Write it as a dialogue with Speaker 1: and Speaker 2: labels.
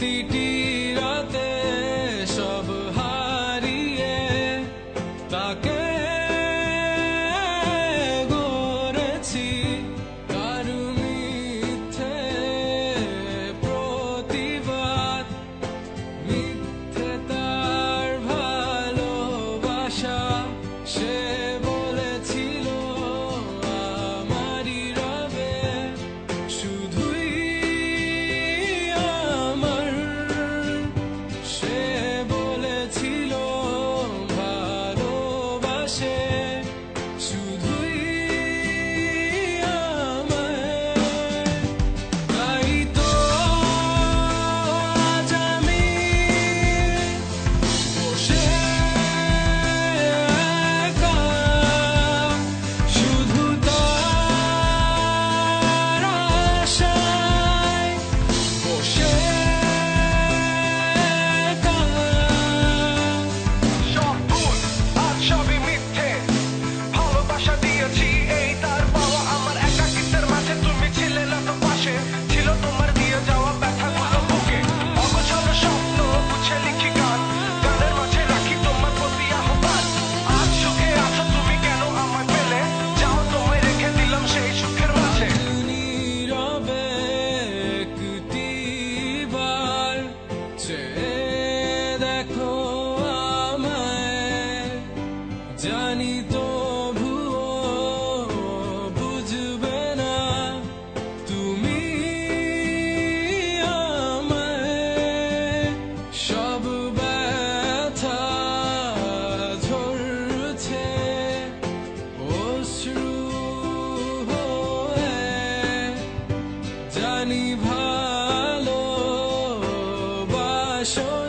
Speaker 1: প্রতিটি রাতে সব হারিয়ে তাকে গড়েছি। জানি ভালো বাসন